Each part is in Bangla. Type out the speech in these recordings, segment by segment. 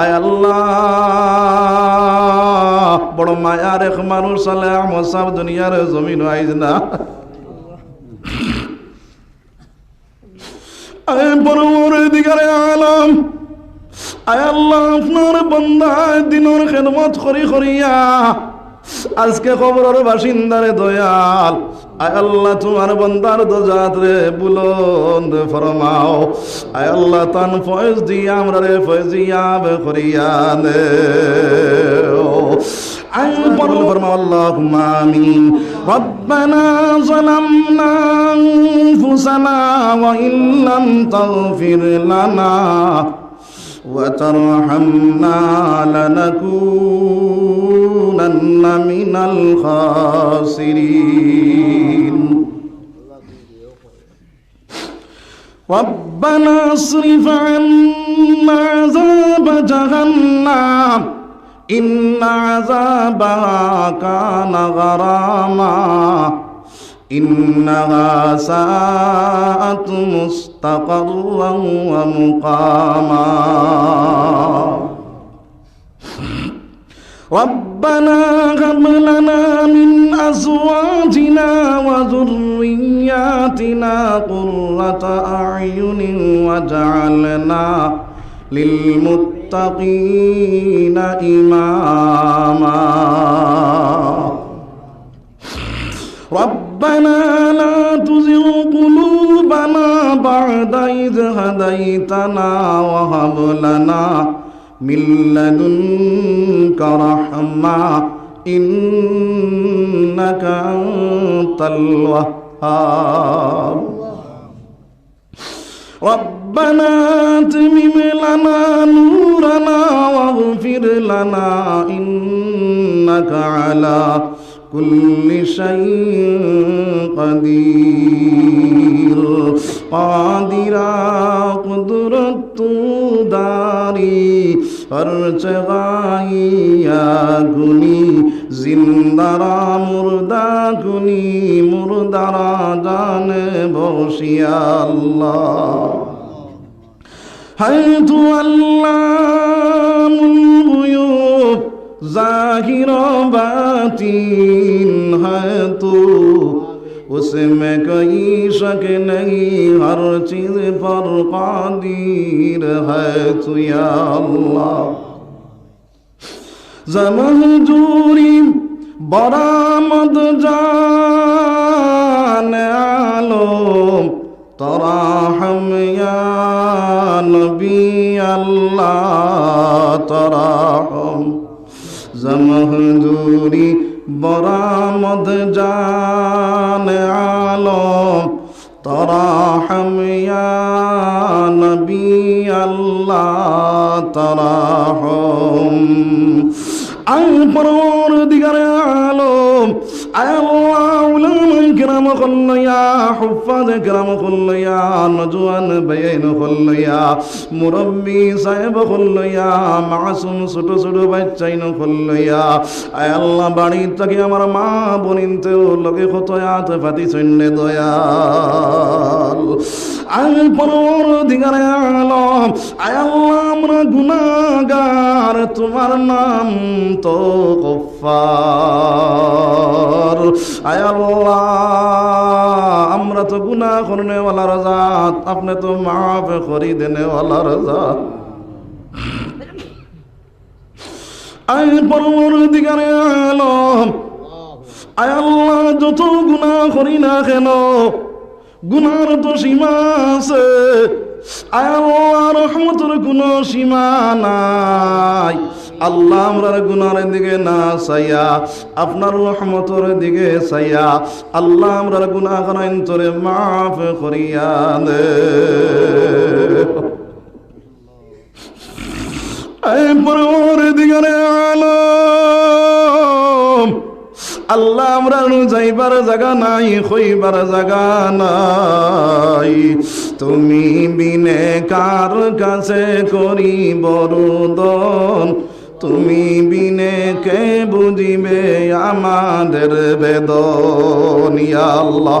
আয় আল্লাহ, বড় মায়ার এক মানুষ, সালে আমার সব দুনিয়ার জমিন আইজ না। আপনার দিনের খেদমত করি করিয়া, আজকে খবরের বাসিন্দারে দয়াল আয় আল্লাহ তোমার বন্দার দজাত রে বুলন্দ ফরমাও আয় আল্লাহ তান ফয়েজ দিয়া আমরা রে ফয়েজিয়াব করিয়া নে আয় পরল ফরমাও আল্লাহুম্মা আমিন ربنا ظلمنا أنفسنا وإن لم تغفر لنا وترحمنا لنكونن من الخاسرين ربنا اصرف عنا عذاب جهنم إن عذابها كان غراما إنها ساءت مستقرا ومقاما ربنا هب لنا من أزواجنا وذرياتنا قرة أعين واجعلنا للمتقين إماما. ربنا لا تزغ قلوبنا بعد إذ هديتنا وهب لنا من لدنك رحمة إنك أنت الوهاب ربنا اتمم لنا نورنا واغفر لنا إنك على كل شيء قدير قادرا قدرت داري হরচগাইয়া গুনি জিন্দারা মুর্দা গুনি মুর্দারা জানে বসিয়া আল্লাহ। হাইতু আল্লাহ জাহির বাতিন হাইতু उसमें कई शक नहीं हर चीज पर कादिर है तू या अल्लाह जमन जूरी बरामद जान आलो तरा हम या नबी अल्लाह तरा हम जमहदूरी বরামদ জান আলো তরা ইয়া নবী আল্লাহ তরাহম আয় পর দিগারে আলম আয় আল্লাহ খল্লয়া হুফাজ কিরাম খল্লয়া নজওয়ান বেয়েন খল্লয়া মুরব্বি সাহেব খল্লয়া মাসুম ছোট ছোট বাচ্চাইন খল্লয়া আয় আল্লাহ বাড়ি থেকে আমার মা বনিনতেও লগে খতয়াত ফাতি সৈন্য দয়াল। আয় পরর আলম, আয় আল্লাহ, আমরা গুনাহগার, তোমার নাম তো গফফার আয় আল্লাহ, আমরা তো গুনাহ করনে ওয়ালা রাজাত আপনি তো মাফ করি দেনে ওয়ালা রাজাত আয় পরবর দিগারে আলম, আয় আল্লাহ, যত গুনাহ করি না কেন গুনার তো সীমা আছে। আয় আল্লাহ, রহমতের কোনো সীমা নাই। আল্লাহ আমরার গুনার দিকে না চাইয়া, আপনার রহমতের দিকে চাইয়া, আল্লাহ আমরার গুনাহ করাইন তোরে মাফ করিয়া দে। দিকে আলম, আল্লাহ আমরা যাইবার জায়গা নাই, হইবার জায়গা নাই। তুমি বিনে কার কাছে করি বরুদন তুমি বিনে কে বুঝিবে আমাদের বেদনিয়া আল্লাহ।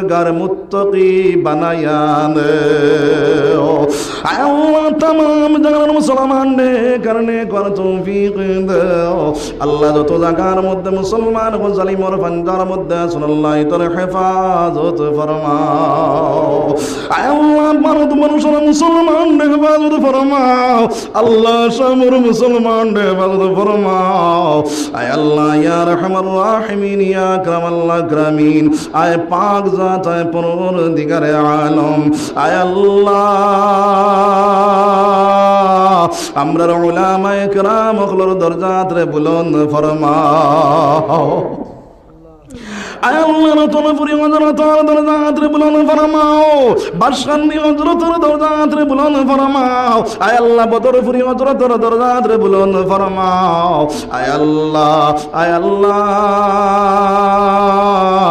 পরেজগার মুত্তকি জাগার মুসলমান আল্লাহ মুসলমান আয় আয় পরর দিগারে আলম। আয় আল্লাহ, আমরা উলামায়ে কেরাম ওগুলোর দরজাত রে বুলন্দ ফরমাও। আয় আল্লাহ, নতুন পুরি হজরতর দরজাত রে বুলন্দ ফরমাও। বাসকান্দি হজরতর দরজাত রে বুলন্দ ফরমাও। আয় আল্লাহ, বদর পুরি হজরতর দরজাত রে বুলন্দ ফরমাও। আয় আল্লাহ আয় আল্লাহ।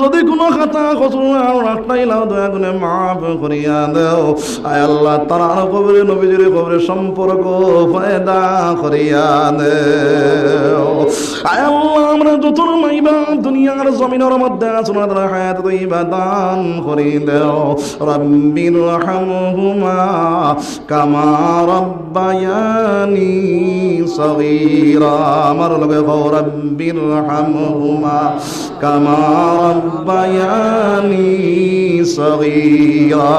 যদি কোনো খাতা কসুর দয়া মাফ করিয়া দেও। আয় তারার কবরে, নবীজির কবরে সম্পর্ক ফায়দা করিয়া দেও। আয় আমরা যত মাইবা, দুনিয়ার জমিনের মধ্যে আসুন তারা হায়াত দইবা দান করি দেও। রব্বির রহমহুমা কামা রব্বায়ানি সগীরা। আমার লগে রহমহুমা কামা রব্বায়ানি সগীরা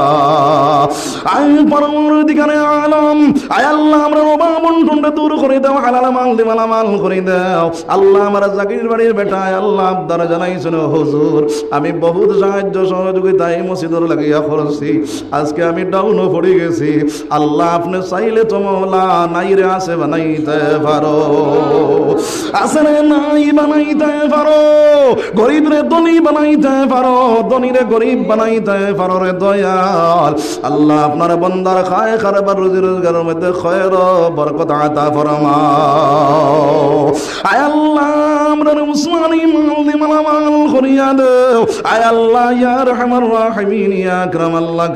আয় পরবর্তীকালে আলম, আয় আল্লাহ আমরা রবা বন্টনটা দূর করে দাও, হালাল মাল দিমালা মাল করে দাও। আল্লাহ আমার জাকির বাড়ির বেটা আল্লাহ আবদার জানাইছেন হুজুর, আমি বহুত সাহায্য সহযোগিতা এই মসজিদর লাগিয়া করছি। আজকে আমি ডাউনও পড়ে গেছি। আল্লাহ আপনি চাইলে তো মৌলা নাই রে, আছে বানাইতে পারো। রে নাই, বানাইতে পারো। গরিব রে ধনী বানাইতে পারো ধনী রে গরিব বানাইতে পারো রে দয়াল। আল্লাহ আপনার বন্দার খায় রুজি রোজগারের মধ্যে খয়ের বরকত আতা আয় আল্লাহ আমরা উসমানি মাল দি মালামাল করিয়া আয় আল্লাহ আল্লাহ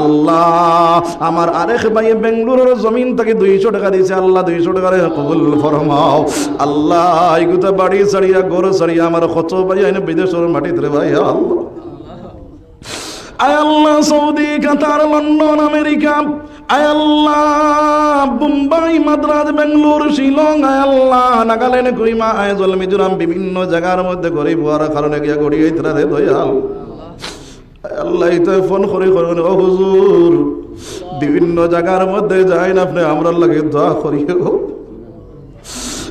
আল্লাহ, আমার আরেক ভাই বেঙ্গলুরুর জমিন থেকে দুইশো টাকা দিয়েছে। আল্লাহ, দুইশো টাকা কবুল ফরমাও। আল্লাহ এগুতা বাড়ি ছাড়িয়া ঘর ছাড়িয়া আমার কত ভাই আইনে বিদেশের মাটিতে ভাই, আল্লাহ। আয় আল্লাহ, সৌদি, কাতার, লন্ডন, আমেরিকা। আয় আল্লাহ, মুম্বাই, মাদ্রাজ শিলং, আয় আল্লাহ কুইমা আয়জল মিজোরাম, বিভিন্ন জায়গার মধ্যে গরিব হওয়ার কারণে গিয়া গড়িয়ে রে দয়াল। আয় আল্লাহ ইতে ফোন করে করে ও হুজুর। বিভিন্ন জায়গার মধ্যে যাই না আপনি আমরা লাগে দোয়া করিও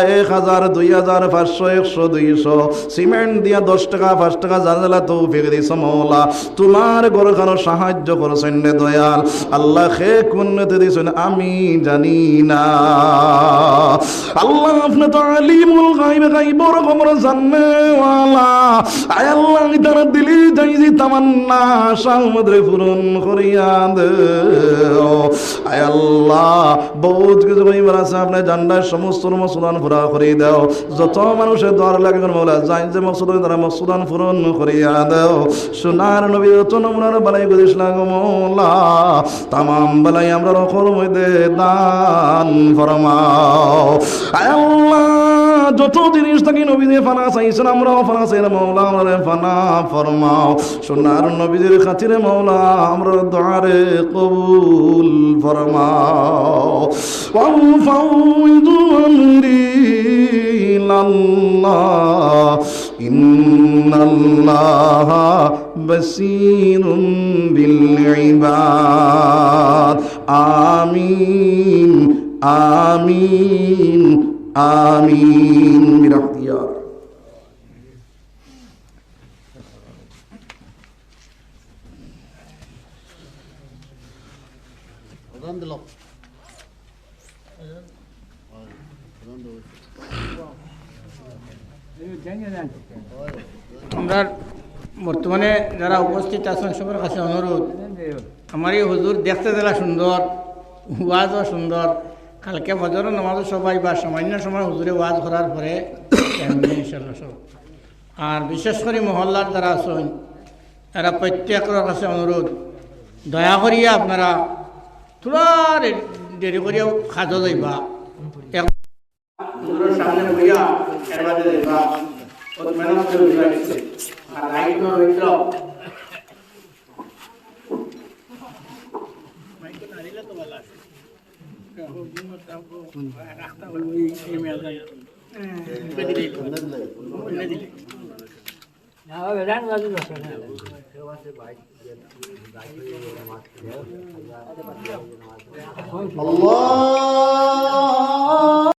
এক হাজার, দুই হাজার, পাঁচশো, একশো সিমেন্ট দিয়া দশ টাকা, পাঁচ টাকা মৌলা। তোমার গরখানো সাহায্য করছেন দয়াল। আল্লাহ খে দিছেন, আমি জানি না। আল্লাহ আল্লাহ তামান্না করিয়া দে আল্লাহ, বহুত যত মানুষের দর লাগে তারা পূরণ করিয়া দাও। সোনার নবী যত নমুনার বালাই করিস তামাম বালাই আমরা দান দান ফরমাও। আল্লাহ, যত জিনিস থাকি নবীদের ফানা চাইছেন আমরাও ফানা চাই মৌলা আমরা ফানা ফরমাও। সোনার নবীদের খাতিরে মৌলা আমরা দ্বারে কবুল ফরমাও। ফাউদু আমরি ইন্নাল্লাহ বসিরুন বিল ইবাদ। আমিন। আমিন আমিন আমরা বর্তমানে যারা উপস্থিত আছেন সবার কাছে অনুরোধ আমার এই হুজুর দেখতে যারা সুন্দর, ওয়াজও সুন্দর কালকে ফজরের নামাজও সবাই বা সামান্য সময় হুজুরে ওয়াজ করার পরে ইনশাল্লাহ সব। আর বিশেষ করে মহল্লার যারা আছেন এরা প্রত্যেকের কাছে অনুরোধ দয়া করিয়া আপনারা থোড়া রে- দেরি করিয়া খাজো যাইবা এক- হুজুরের সামনে বইয়া এরবাদে যাইবা কত মেহনত করে বুঝাই দিচ্ছে। আর লাইট তো الله